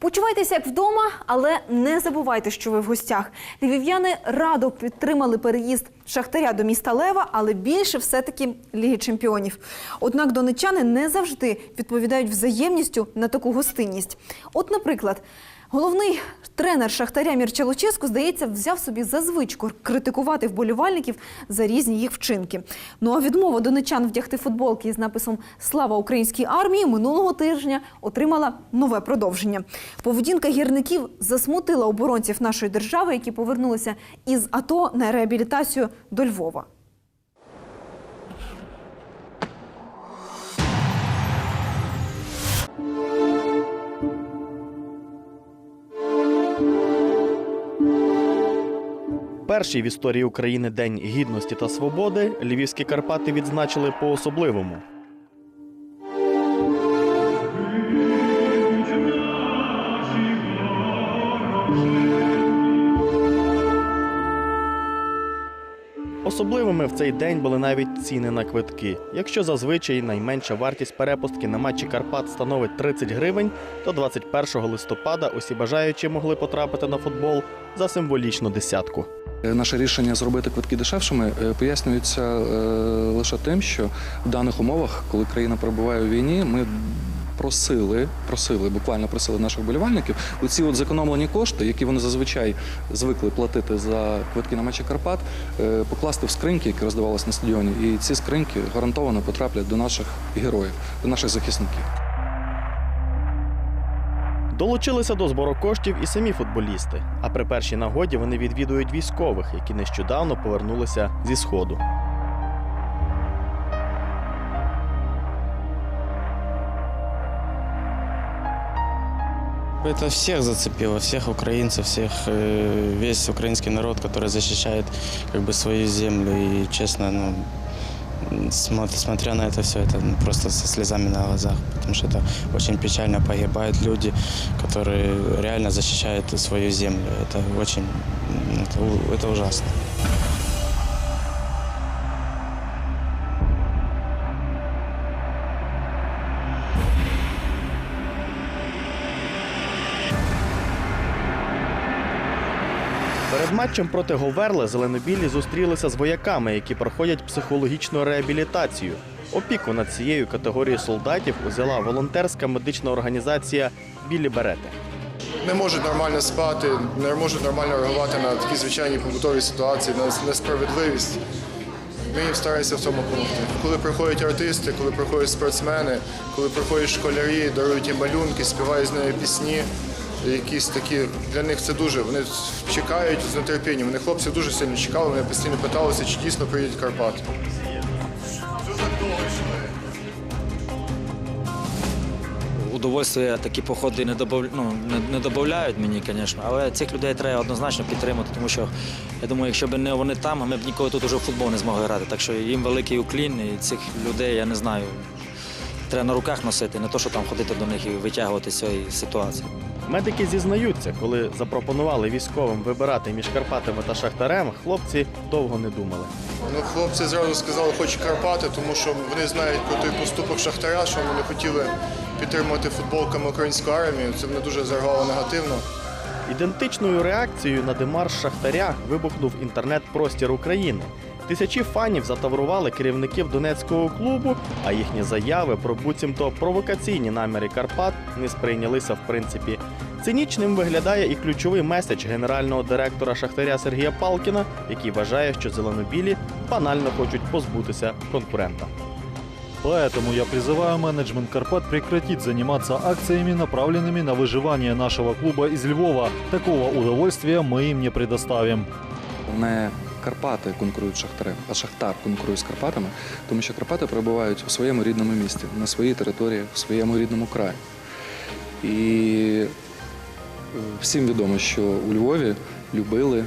Почувайтеся як вдома, але не забувайте, що ви в гостях. Львів'яни радо підтримали переїзд Шахтаря до міста Лева, але більше все-таки Ліги Чемпіонів. Однак донечани не завжди відповідають взаємністю на таку гостинність. От, наприклад, головний тренер Шахтаря Мірча Луческо, здається, взяв собі за звичку критикувати вболівальників за різні їх вчинки. Ну а відмова донечан вдягти футболки із написом Слава українській армії минулого тижня отримала нове продовження. Поведінка гірників засмутила оборонців нашої держави, які повернулися із АТО на реабілітацію до Львова. Перший в історії України День гідності та свободи львівські Карпати відзначили по-особливому. Особливими в цей день були навіть ціни на квитки. Якщо зазвичай найменша вартість перепустки на матчі Карпат становить 30 гривень, то 21 листопада усі бажаючі могли потрапити на футбол за символічну десятку. Е, Наше рішення зробити квитки дешевшими е, пояснюється е, лише тим, що в даних умовах, коли країна перебуває у війні, ми просили, просили, буквально просили наших болівальників оці от зекономлені кошти, які вони зазвичай звикли платити за квитки на матчі Карпат, е, покласти в скриньки, які роздавалися на стадіоні. І ці скриньки гарантовано потраплять до наших героїв, до наших захисників. Долучилися до збору коштів і самі футболісти. А при першій нагоді вони відвідують військових, які нещодавно повернулися зі сходу. Это всех зацепило, всех украинцев, всех, э, весь украинский народ, который защищает как бы свою землю. И честно, ну, смо- смотря на это все, это ну, просто со слезами на глазах, потому что это очень печально, погибают люди, которые реально защищают свою землю. Это очень, ну, это, у- это ужасно. Перед матчем проти Говерли зеленобілі зустрілися з вояками, які проходять психологічну реабілітацію. Опіку над цією категорією солдатів узяла волонтерська медична організація Білі Берети. не можуть нормально спати, не можуть нормально реагувати на такі звичайні побутові ситуації, на несправедливість. Ми їм стараємося в цьому допомогти. Коли приходять артисти, коли приходять спортсмени, коли приходять школярі, дарують їм малюнки, співають з ними пісні. Якісь такі для них це дуже. Вони чекають з нетерпінням. Вони хлопці дуже сильно чекали, вони постійно питалися, чи дійсно приїдуть Карпати. Удовольствия такі походи не добав... ну, не додають мені, звісно, але цих людей треба однозначно підтримати, тому що я думаю, якщо б не вони там, ми б ніколи тут уже в футбол не змогли грати. Так що їм великий уклін, і цих людей я не знаю. Треба на руках носити, не то, що там ходити до них і витягувати з цієї ситуації. Медики зізнаються, коли запропонували військовим вибирати між Карпатами та Шахтарем, хлопці довго не думали. Ну, хлопці зразу сказали, хочуть Карпати, тому що вони знають про той поступок Шахтаря, що вони хотіли підтримувати футболками українську армію. Це мене дуже зарвало негативно. Ідентичною реакцією на демарш Шахтаря вибухнув інтернет-простір України. Тисячі фанів затаврували керівників донецького клубу, а їхні заяви про буцімто провокаційні наміри Карпат не сприйнялися в принципі. Цинічним виглядає і ключовий меседж генерального директора Шахтаря Сергія Палкіна, який вважає, що зеленобілі банально хочуть позбутися конкурента. Поэтому я призываю менеджмент Карпат прекратить заниматься акциями, направленными на выживание нашего клуба из Львова. Такого удовольствия мы им не предоставим. не Карпати конкурують з Шахтарем, а Шахтар конкурує з Карпатами, тому що Карпати перебувають у своєму рідному місті, на своїй території, в своєму рідному краї. І е, всім відомо, що у Львові любили,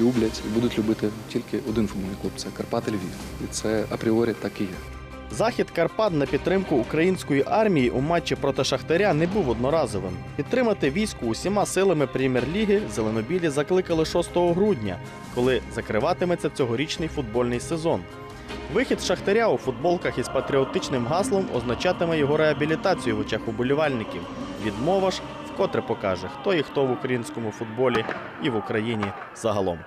люблять і будуть любити тільки один футбольний клуб це Карпати Львів. І це апріорі так і є. Захід Карпат на підтримку української армії у матчі проти Шахтаря не був одноразовим. Підтримати військо усіма силами прем'єр-ліги зеленобілі закликали 6 грудня, коли закриватиметься цьогорічний футбольний сезон. Вихід Шахтаря у футболках із патріотичним гаслом означатиме його реабілітацію в очах уболівальників. Відмова ж вкотре покаже, хто і хто в українському футболі і в Україні загалом.